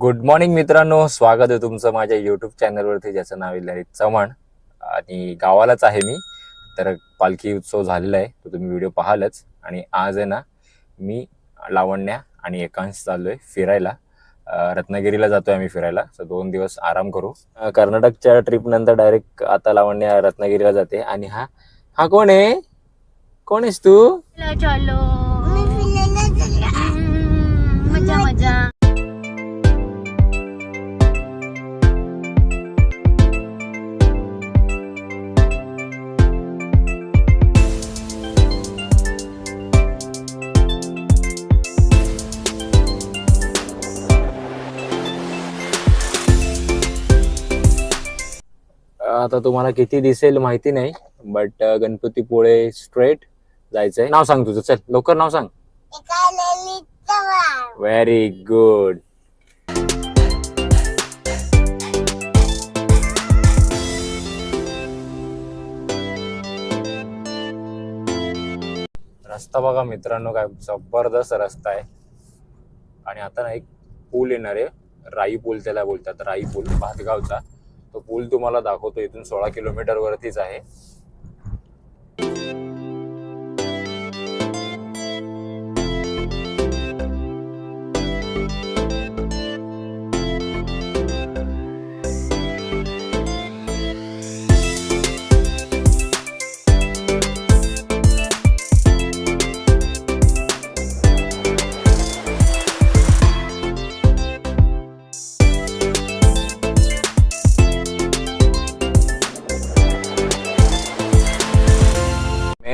Good morning मित्रांनो. स्वागत आहे तुमचं माझ्या युट्यूब चॅनलवरती ज्याचं नाव आहे ललित चव्हाण. आणि गावालाच आहे मी. तर पालखी उत्सव झालेला आहे. तो तुम्ही व्हिडिओ पाहालच. आणि आज आहे ना मी लावण्या आणि एकांश चाललोय फिरायला. अं, रत्नागिरीला जातोय आम्ही फिरायला. तर दोन दिवस आराम करू. कर्नाटकच्या ट्रिप नंतर डायरेक्ट आता लावण्या रत्नागिरीला जाते. आणि हा हा कोण आहे? कोण आहेस तू? मजा मजा. आता तुम्हाला किती दिसेल माहिती नाही बट uh, गणपतीपुळे स्ट्रेट जायचंय. नाव सांग तुझं चल लवकर नाव सांग. व्हेरी गुड रस्ता बघा मित्रांनो काय जबरदस्त रस्ता आहे. आणि आता ना एक पूल येणार आहे. राई पूल त्याला बोलतात राई पूल भातगावचा. तो पूल तुम्हाला दाखवतो इथून सोळा किलोमीटर वरतीच आहे.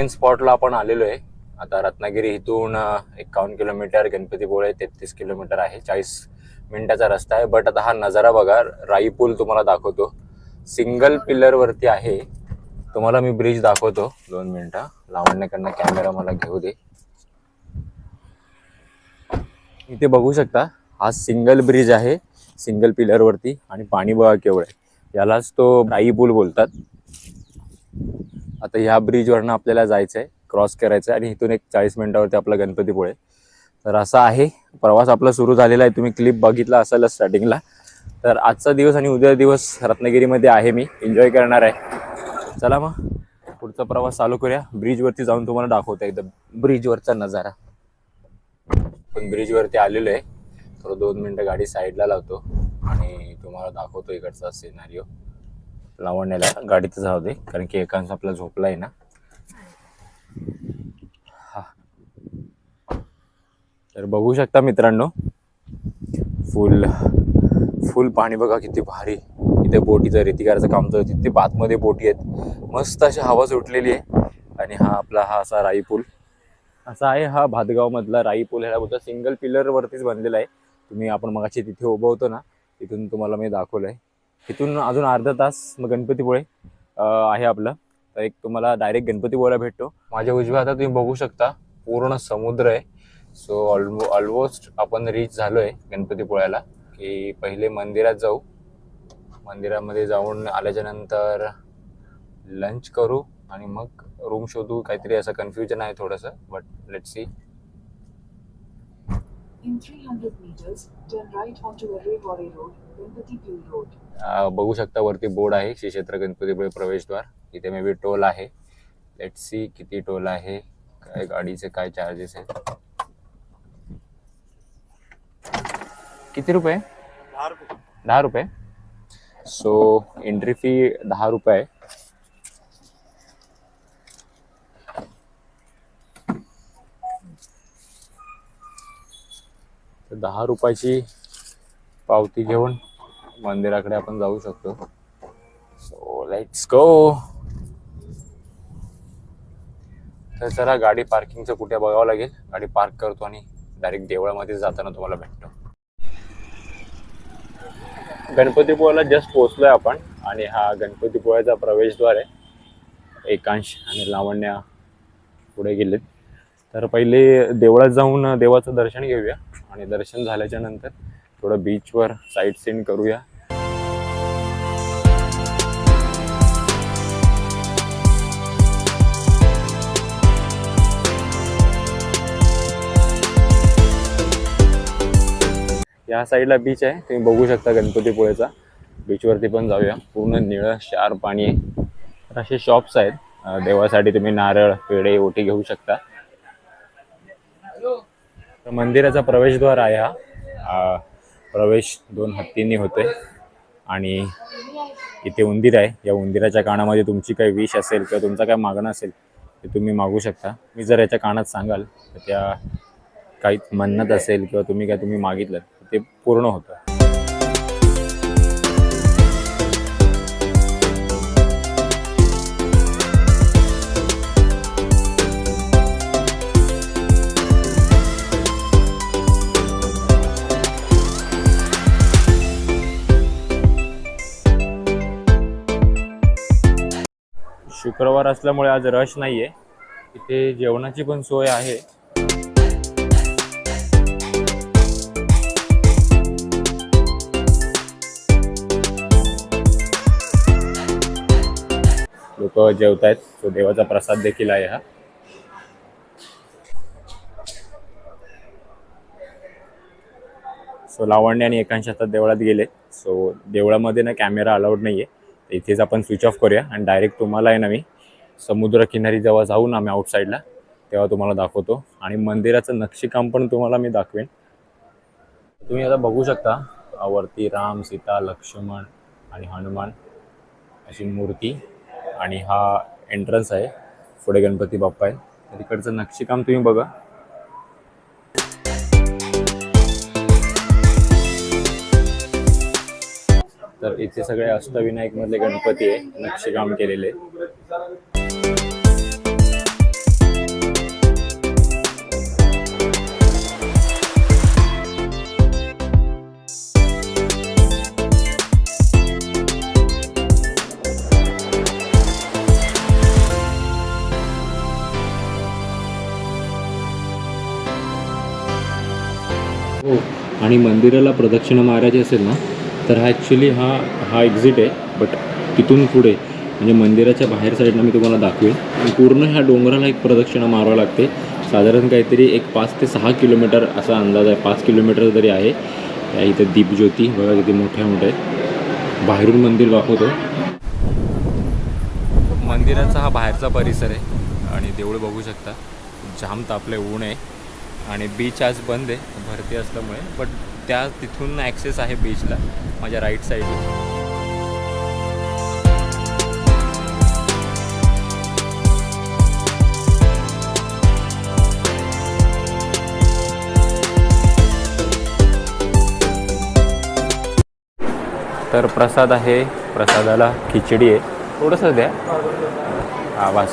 मेन स्पॉटला आपण आलेलो आहे. आता रत्नागिरी इथून एकावन्न किलोमीटर गणपतीपुळे तेहतीस किलोमीटर आहे. चाळीस मिनिटाचा रस्ता आहे. बट आता हा नजारा बघा राई पूल तुम्हाला दाखवतो. सिंगल पिलरवरती आहे. तुम्हाला मी ब्रिज दाखवतो. दोन मिनिटं. लावण्याकडनं कॅमेरा मला घेऊ दे. इथे बघू शकता हा सिंगल ब्रिज आहे. सिंगल पिलरवरती आणि पाणी बघा केवळ आहे. यालाच तो राई पूल बोलतात. आता ह्या ब्रिजवरनं आपल्याला जायचं आहे क्रॉस करायचं आहे आणि इथून एक चाळीस मिनिटावरती आपला गणपतीपुळे. तर असा आहे प्रवास आपला सुरू झालेला आहे. तुम्ही क्लिप बघितला असाल स्टार्टिंगला तर आजचा दिवस आणि उद्या दिवस रत्नागिरीमध्ये आहे मी. एन्जॉय करणार आहे. चला मग पुढचा प्रवास चालू करूया. ब्रिजवरती जाऊन तुम्हाला दाखवतो एकदम. ब्रिजवरचा नजारा. पण ब्रिजवरती आलेलो आहे. थोडं दोन मिनटं गाडी साईडला लावतो आणि तुम्हाला दाखवतो इकडचा सिनारिओ लावण्याला गाडीत जाऊ दे कारण की एकांश आपला झोपला आहे ना. हा. तर बघू शकता मित्रांनो फुल फुल पाणी बघा किती भारी. इथे बोटीचं रेतिकाराचं काम चालू तिथे बातमध्ये बोटी आहेत. मस्त अशी हवा सुटलेली आहे. आणि हा आपला हा असा राई पूल. असा आहे हा भातगावमधला राई पूल. ह्याला बोलतो सिंगल पिलरवरतीच बनलेला आहे. तुम्ही आपण मगाशी तिथे उभं होतो ना तिथून तुम्हाला मी दाखवलं आहे तिथून अजून अर्धा तास मग गणपतीपुळे आहे आपलं. तर एक तुम्हाला डायरेक्ट गणपतीपुळेला भेटतो. माझ्या उजव्या हातात तुम्ही बघू शकता पूर्ण समुद्र आहे. सो ऑलमो ऑलमोस्ट आपण रीच झालो आहे गणपतीपुळ्याला. की पहिले मंदिरात जाऊ. मंदिरामध्ये जाऊन आल्याच्यानंतर लंच करू आणि मग रूम शोधू. काहीतरी असं कन्फ्युजन आहे थोडंसं but let see In 300 meters, turn right onto Arrayvare Road, Gambati Pul Road. अ, बघू शकता वरती बोर्ड आहे श्री क्षेत्र गणपतीपुळे प्रवेशद्वार. इथे मे बी टोल आहे. लेट सी किती टोल आहे. काय गाडीचे काय चार्जेस आहेत. किती रुपये? दहा रुपये. सो एंट्री फी दहा रुपये आहे. दहा रुपयाची पावती घेऊन मंदिराकडे आपण जाऊ शकतो. सो लेट्स गो तर जरा गाडी पार्किंगचं कुठे बघावं लागेल? गाडी पार्क करतो आणि डायरेक्ट देवळामध्ये जाताना तुम्हाला भेटतो. गणपतीपुळ्याला जस्ट पोहोचलोय आपण आणि हा गणपतीपुळ्याचा प्रवेशद्वार आहे. एकांश आणि लावण्या पुढे गेलेत. तर पहिले देवळात जाऊन देवाचं दर्शन घेऊया. आणि दर्शन झाल्याच्यानंतर थोडं बीचवर साईट सीन करूया. या साईडला बीच आहे. तुम्ही बघू शकता गणपतीपुळेचा. बीचवरती पण जाऊया. पूर्ण निळं शार पाणी आहे तर असे शॉप्स आहेत. देवासाठी तुम्ही नारळ पेढे ओटी घेऊ शकता. तर मंदिराचा प्रवेशद्वार आहे हा. प्रवेश दोन हत्तींनी होतोय. आणि इथे उंदीर आहे. या उंदिराच्या कानामध्ये तुमची काही विश असेल किंवा तुमचा काय मागणं असेल ते तुम्ही मागू शकता. मी जर याच्या कानात सांगाल तर त्या काही म्हणत असेल किंवा तुम्ही काय तुम्ही मागितलं तर ते पूर्ण होतं. शुक्रवार असल्यामुळे आज रश नाही आहे इथे जेवणाची पण सोय आहे. लोक जेवत आहेत तो देवाचा प्रसाद देखील आहे हा. सो लावण्य आणि एकांश आता देवळात गेले सो देवळामध्ये ना कॅमेरा अलाउड नाही आहे इथेच आपण स्विच ऑफ करूया आणि डायरेक्ट तुम्हाला आहे ना मी समुद्रकिनारी जेव्हा जाऊ ना आम्ही आउटसाईडला तेव्हा तुम्हाला दाखवतो. आणि मंदिराचं नक्षीकाम पण तुम्हाला मी दाखवेन. तुम्ही आता बघू शकता वरती राम सीता लक्ष्मण आणि हनुमान अशी मूर्ती आणि हा एंट्रन्स आहे. पुढे गणपती बाप्पा आहे. तर नक्षीकाम तुम्ही बघा. तर इथे सगळे अष्टविनायक मधले गणपती आहे नक्षीकाम केलेले. हो आणि मंदिराला प्रदक्षिणा मारायची असेल ना? तर हा ॲक्च्युली हा हा एक्झिट आहे बट तिथून पुढे म्हणजे मंदिराच्या बाहेर साईडनं मी तुम्हाला दाखवेन पूर्ण ह्या डोंगराला एक प्रदक्षिणा मारावं लागते. साधारण काहीतरी एक पाच ते सहा किलोमीटर असा अंदाज आहे. पाच किलोमीटर तरी आहे. त्या इथे दीपज्योती बघा किती मोठ्या मोठ्या आहेत. बाहेरून मंदिर दाखवतो. मंदिराचा हा बाहेरचा परिसर आहे. आणि देऊळ बघू शकता. जाम तापले ऊन आहे. आणि बीच आज बंद आहे. भरती असल्यामुळे बट त्या तिथून ॲक्सेस आहे बीचला माझ्या राईट साईडला तर प्रसाद आहे प्रसादाला खिचडी आहे. थोडंसं द्या. आवाज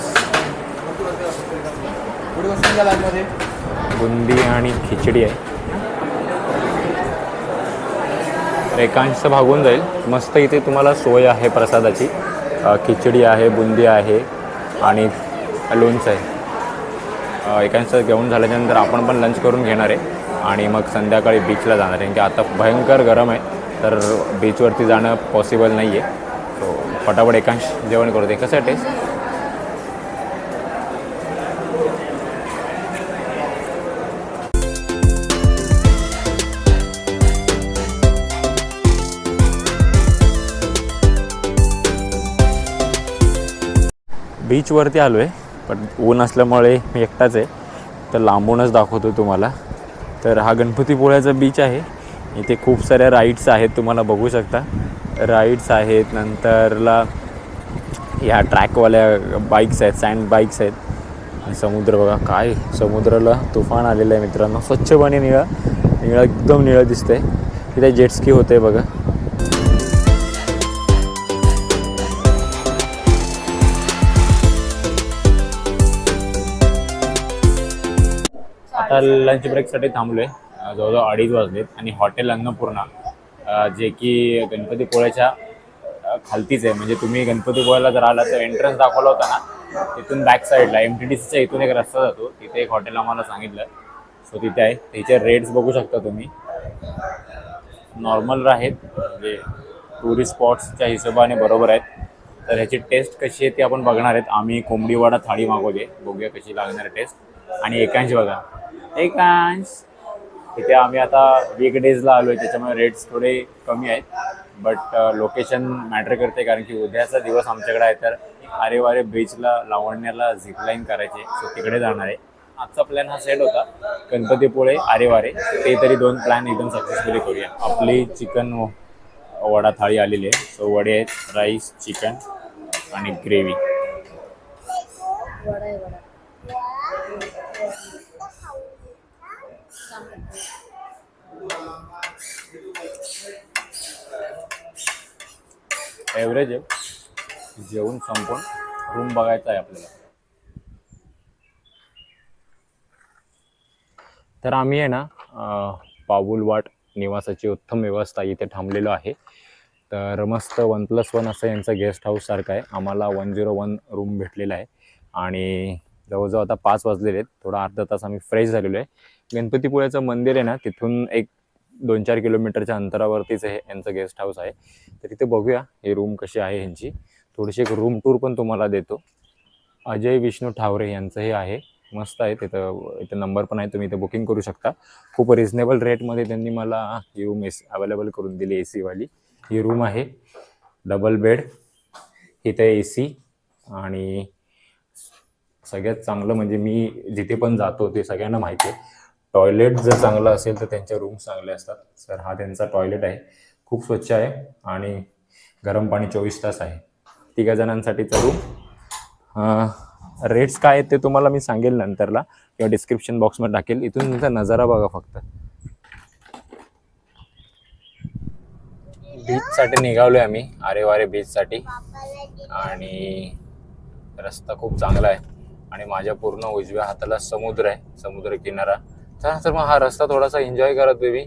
बुंदी आणि खिचडी आहे. तर एकांश भागून जाईल. मस्त इथे तुम्हाला सोय आहे प्रसादाची. खिचडी आहे बुंदी आहे आणि लोणचं आहे. अ, एकांश घेऊन झाल्याच्यानंतर आपण पण लंच करून घेणार आहे. आणि मग संध्याकाळी बीचला जाणार आहे. की आता भयंकर गरम आहे. तर बीचवरती जाणं पॉसिबल नाही आहे सो फटाफट एकांश जेवण करू दे. कसं आहे टेस्ट बीचवरती आलो आहे पण ऊन असल्यामुळे मी एकटाच आहे. तर लांबूनच दाखवतो तुम्हाला. तर हा गणपतीपुळ्याचा बीच आहे. इथे खूप साऱ्या राईड्स आहेत तुम्हाला बघू शकता. राईड्स आहेत नंतरला ह्या ट्रॅकवाल्या बाईक्स आहेत सँड बाईक्स आहेत. आणि समुद्र बघा काय समुद्राला तुफान आलेलं आहे मित्रांनो. स्वच्छ पाणी निळं निळं एकदम निळं दिसतंय. तिथे जेटस्की होते बघा. आता लंच ब्रेकसाठी थांबलो आहे जवळजवळ अडीच वाजलेत आणि हॉटेल अन्नपूर्णा जे की गणपतीपुळ्याच्या खालतीच आहे. म्हणजे तुम्ही गणपतीपुळ्याला जर आला तर एंट्रन्स दाखवला होता ना तिथून बॅक साईडला एम टी डी सीच्या इथून एक रस्ता जातो. तिथे एक हॉटेल आम्हाला सांगितलं. सो तिथे आहे. त्याचे रेट्स बघू शकता तुम्ही. नॉर्मल आहेत म्हणजे टुरिस्ट स्पॉट्सच्या हिशोबाने बरोबर आहेत. तर ह्याची टेस्ट कशी आहे ती आपण बघणार आहेत. आम्ही कोंबडीवाडा थाळी मागवली आहे. बघूया कशी लागणार आहे टेस्ट आणि एकांची बघा. एकांश तिथे आम्ही आता वीक डेजला आलो आहे त्याच्यामुळे रेट्स थोडे कमी आहेत. बट लोकेशन मॅटर करते कारण की उद्याचा दिवस आमच्याकडे आहे तर आरे वारे बीचला लावण्याला झिपलाईन करायचे. सो तिकडे जाणार आहे. आजचा प्लॅन हा सेट होता. गणपतीपुळे आरेवारे ते तरी दोन प्लॅन एकदम सक्सेसफुली करूया. आपली चिकन वडा थाळी आलेली आहे. सो वडे आहेत राईस चिकन आणि ग्रेव्ही ॲव्हरेज आहे. जेवण संपून रूम बघायचा आहे आपल्याला. तर आम्ही आहे ना पाऊलवाट निवासाची उत्तम व्यवस्था इथे थांबलेलो आहे. तर मस्त वन प्लस वन असं यांचं गेस्ट हाऊससारखं आहे. आम्हाला वन झिरो वन रूम भेटलेला आहे. आणि जवळजवळ आता पाच वाजलेले आहेत. थोडा अर्धा तास आम्ही फ्रेश झालेलो आहे. गणपतीपुळ्याचं मंदिर आहे ना तिथून एक दोन चार किलोमीटरच्या अंतरावरतीच हे यांचं गेस्ट हाऊस आहे. तर इथे बघूया हे रूम कशी आहे ह्यांची थोडीशी एक रूम टूर पण तुम्हाला देतो. अजय विष्णू ठावरे यांचं हे आहे. मस्त आहे तिथं इथं नंबर पण आहे तुम्ही इथे बुकिंग करू शकता. खूप रिझनेबल रेटमध्ये त्यांनी मला ही रूम एस अवेलेबल करून दिली ए सीवाली ही रूम आहे डबल बेड इथे ए सी आणि सगळ्यात चांगलं म्हणजे मी जिथे पण जातो ते सगळ्यांना माहिती आहे. टॉयलेट जर चांगलं असेल तर त्यांच्या रूम्स चांगले असतात. सर हा त्यांचा टॉयलेट आहे. खूप स्वच्छ आहे आणि गरम पाणी चोवीस तास आहे. तिघा जणांसाठीचा रूम रेट्स काय आहेत ते तुम्हाला मी सांगेल नंतरला. किंवा डिस्क्रिप्शन बॉक्समध्ये टाकेल. इथून तुमचा नजारा बघा फक्त. बीचसाठी निघालोय आम्ही. आरे वारे बीचसाठी आणि रस्ता खूप चांगला आहे. आणि माझ्या पूर्ण उजव्या हाताला समुद्र आहे. समुद्र किनारा. त्यानंतर मग हा रस्ता थोडासा एन्जॉय करत बेबी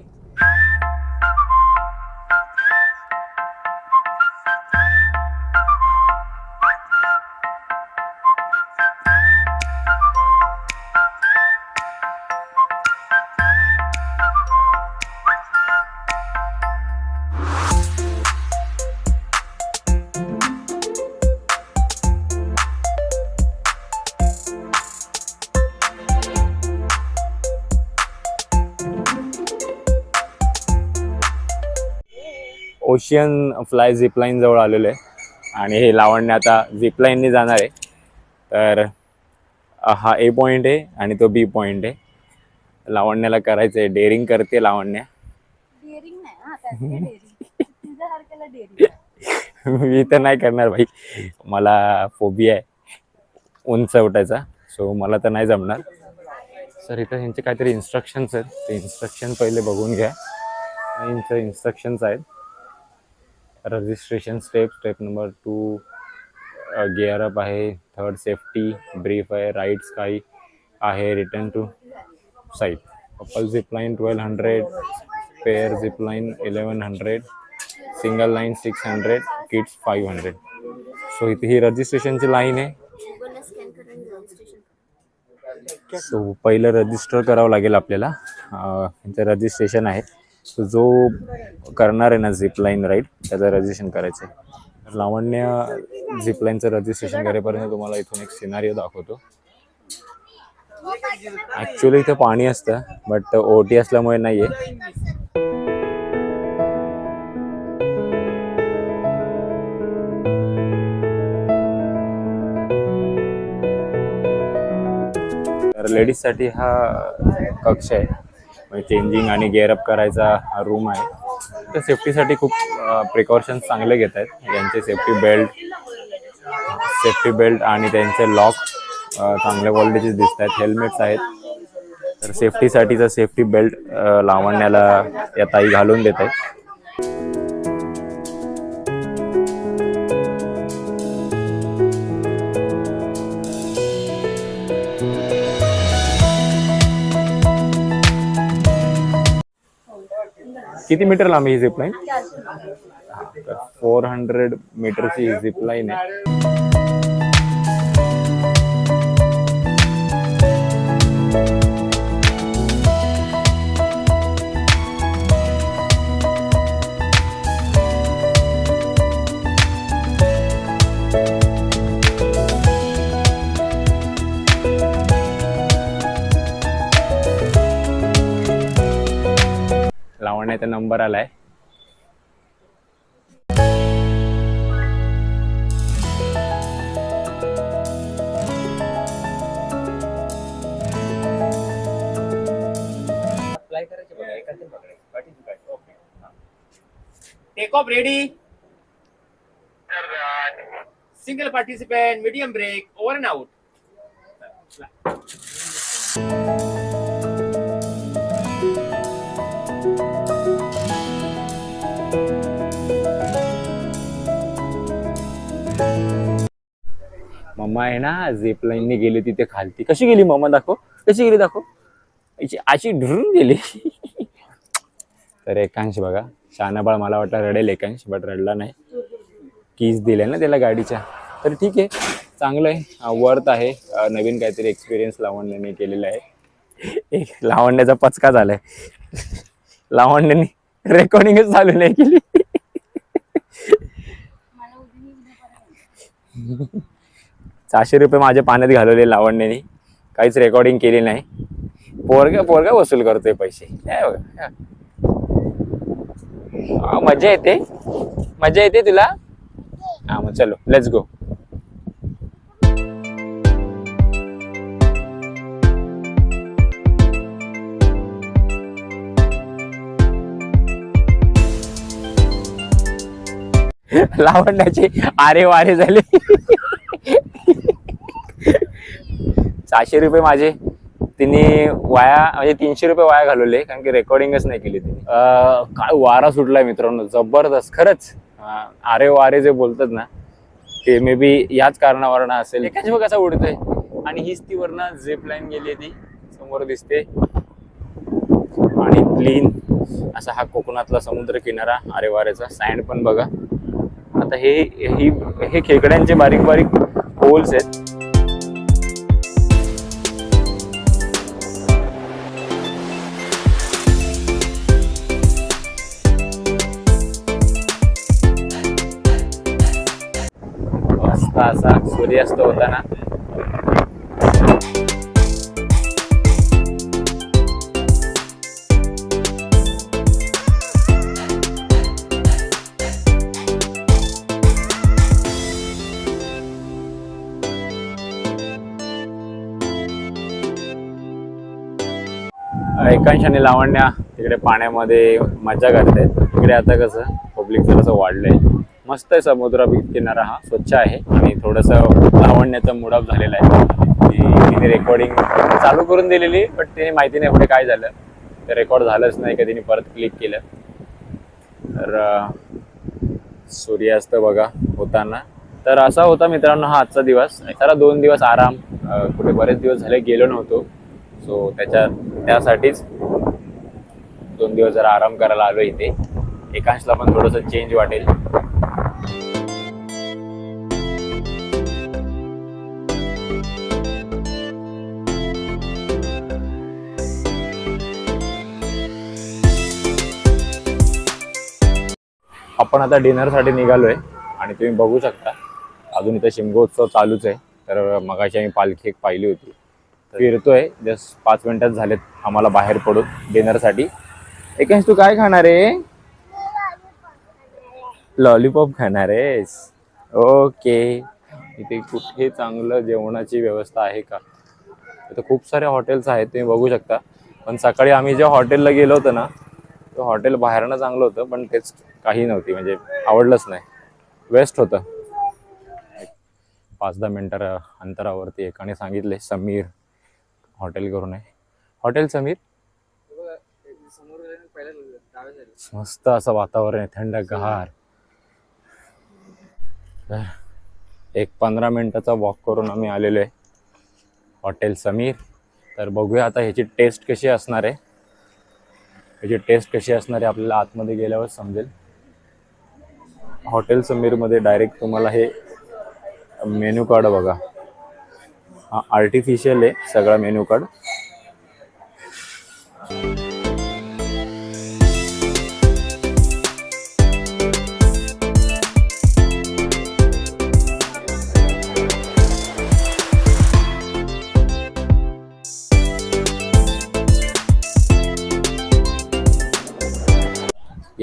ओशियन फ्लाय झिपलाईन जवळ आलेलो आहे. आणि हे लावण्य आता झिपलाईनने जाणार आहे. तर हा ए पॉईंट आहे आणि तो बी पॉईंट आहे. लावण्याला करायचं आहे डेअरिंग करते लावण्या. मी तर नाही करणार भाई. मला फोबी आहे. उंच उठायचा. सो मला तर नाही जमणार. सर इथं ह्यांचे काहीतरी इन्स्ट्रक्शन्स आहेत. ते इन्स्ट्रक्शन पहिले बघून घ्या. यांचं इन्स्ट्रक्शन्स आहेत. Registration step step number two gear up आहे थर्ड सेफ्टी ब्रीफ आहे राईट काही आहे return to site couple zipline twelve hundred pair zipline eleven hundred single line six hundred kids five hundred so इथे ही रजिस्ट्रेशनची line आहे. So पहिलं register करावं लागेल आपल्याला. यांचं रजिस्ट्रेशन आहे. सो जो करणार आहे ना झिपलाईन राईड त्याचं रजिस्ट्रेशन करायचं आहे. लावण्य झिपलाईनचं रजिस्ट्रेशन करेपर्यंत तुम्हाला इथून एक सिनारिओ दाखवतो. ॲक्च्युली इथे पाणी असतं बट ओटी असल्यामुळे नाही आहे तर लेडीजसाठी हा कक्ष आहे. म्हणजे चेंजिंग आणि गेअरअप करायचा हा रूम आहे. तर सेफ्टीसाठी खूप प्रिकॉशन्स चांगले घेत आहेत. यांचे सेफ्टी बेल्ट सेफ्टी बेल्ट आणि त्यांचे लॉक चांगल्या क्वालिटीचे दिसत आहेत हेल्मेट्स आहेत. तर सेफ्टीसाठीचा सेफ्टी बेल्ट लावण्याला या ताई घालून देत आहेत. किती मीटर लांब ही झिपलाईन फोर हंड्रेड मीटरची ही झिपलाईन आहे. नाही तर नंबर आलाय. Take off ready single participant medium break over and out mumma आहे ना झेपलाईनने गेली तिथे खालती. कशी गेली मम्मा दाखव. कशी गेली? दाखव. अशी ढुरून गेली. तर एकांश बघा. शानाबाळ मला वाटलं रडेल एकांश बट रडला नाही. कीज दिले ना त्याला गाडीच्या. तर ठीक आहे. चांगलं आहे. वर्थ आहे. नवीन काहीतरी एक्सपिरियन्स लावण्याने केलेला आहे. एक लावण्याचा पचका झालाय. लावण्याने रेकॉर्डिंगच चालू नाही केली. सहाशे रुपये माझ्या पाण्यात घालवले लावण्याने. काहीच रेकॉर्डिंग केली नाही. पोरगा पोरगा वसूल करतोय पैसे. मजा येते. मजा येते तुला? हा मग चलो लेट्स गो लावण्याचे आरे वारे झाले. सहाशे रुपये माझे. तिने वाया म्हणजे तीनशे रुपये वाया घालवले कारण की रेकॉर्डिंगच नाही केली तिने. काय वारा सुटलाय मित्रांनो जबरदस्त. खरंच आरे वारे जे बोलतात ना ते मे बी याच कारणावरनं असेल. एकाच बघ कसा उडतोय? आणि हीच ती वरनं झेप लाईन गेली ती समोर दिसते. आणि क्लीन असा हा कोकणातला समुद्र किनारा आरे वाऱ्याचा. सँड पण बघा. आता हे ही हे खेकड्यांचे बारीक बारीक होल्स आहेत. मस्त असा सूर्यास्त होताना एकांश आणि लावण्या. तिकडे पाण्यामध्ये मजा करते. तिकडे आता कसं पब्लिक जरासं वाढलंय. मस्त आहे समुद्र किनारा हा. स्वच्छ आहे. आणि थोडंसं लावण्याचा मुडाप झालेला आहे. ती तिने रेकॉर्डिंग चालू करून दिलेली बट तिने माहिती नाही पुढे काय झालं. ते रेकॉर्ड झालंच नाही का तिने परत क्लिक केलं. तर सूर्यास्त बघा होताना. तर असा होता मित्रांनो हा आजचा दिवस. जरा दोन दिवस आराम कुठे बरेच दिवस झाले गेलो नव्हतो. सो त्याच्या त्यासाठीच दोन दिवस जरा आराम करायला आलो इथे. एकांशला पण थोडंसं चेंज वाटेल. आपण आता डिनरसाठी निघालोय आणि तुम्ही बघू शकता. अजून इथं शिमगोत्सव चालूच आहे. तर मगाशी आम्ही पालखी एक पाहिली होती. फिरतोय. जस्ट पाच मिनिटात झालेत. आम्हाला बाहेर पडून डिनरसाठी एकांश तू काय खाणार आहे? लॉलीपॉप खाणार आहेस? ओके इथे कुठे चांगलं जेवणाची व्यवस्था आहे का? इथं खूप सारे हॉटेल्स आहेत. तुम्ही बघू शकता. पण सकाळी आम्ही ज्या हॉटेलला गेलो होतो ना हॉटेल बाहेरनं चांगलं होतं पण तेच काही नव्हती. म्हणजे आवडलंच नाही. वेस्ट होतं. पाच दहा मिनटं अंतरावरती एकाने सांगितले समीर हॉटेल करून आहे हॉटेल समीर? मस्त असं वातावरण आहे थंड गार एक पंधरा मिनटाचा वॉक करून आम्ही आलेलो आहे. हॉटेल समीर. तर बघूया आता ह्याची टेस्ट कशी असणार आहे. त्याची टेस्ट कशी असणार आहे आपल्याला आतमध्ये गेल्यावर समजेल. हॉटेल समीरमध्ये डायरेक्ट तुम्हाला हे मेन्यू कार्ड बघा. हा आर्टिफिशियल आहे सगळा मेन्यू कार्ड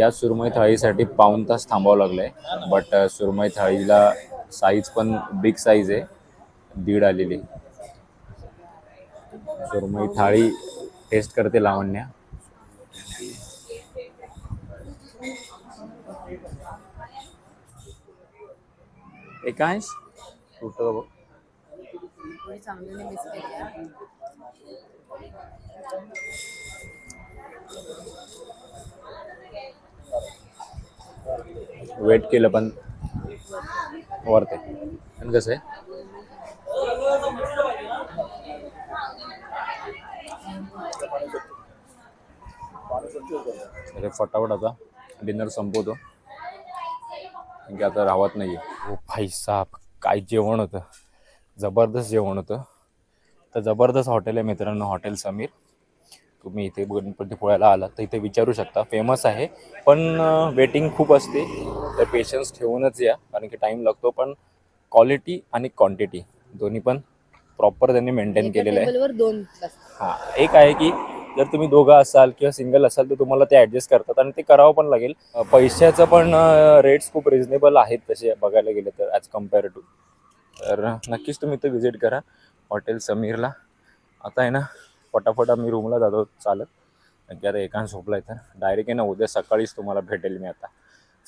या सुरमई थाळीसाठी पाऊन तास थांबावं लागलंय. बट uh, सुरमई थाळीला साईज पण बिग साईज आहे. दीड आलेली. सुरमई थाळी टेस्ट करते लावण्या. एकांश? कुठं बघ. चांगली मिस्टेक आहे वेट केलं पण वरते. पण कसं आहे? अरे फटाफट आता डिनर संपवतो. कारण की आता राहत नाही हो भाई साहेब काय जेवण होतं? जबरदस्त जेवण होतं. तर जबरदस्त हॉटेल आहे मित्रांनो हॉटेल समीर. तुम्ही इथे गणपतीपुळ्याला आलात तर इथे विचारू शकता. फेमस आहे पण वेटिंग खूप असते. तर पेशन्स ठेवूनच या कारण की टाईम लागतो पण क्वालिटी आणि क्वांटिटी दोन्ही पण प्रॉपर त्यांनी मेंटेन केलेलं आहे. दोन. हां एक आहे की जर तुम्ही दोघं असाल किंवा सिंगल असाल तर तुम्हाला ते ॲडजस्ट करतात आणि ते करावं पण लागेल. पैशाचं पण रेट्स खूप रिझनेबल आहेत तसे बघायला गेले तर ॲज कंपेअर टू तर नक्कीच तुम्ही इथं व्हिजिट करा. हॉटेल समीरला. आता आहे ना फटाफट आम्ही रूमला जातो चालत. कारण की आता एकांत झोपला आहे तर. डायरेक्ट आहे ना उद्या सकाळीच तुम्हाला भेटेल मी आता.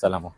चला मग.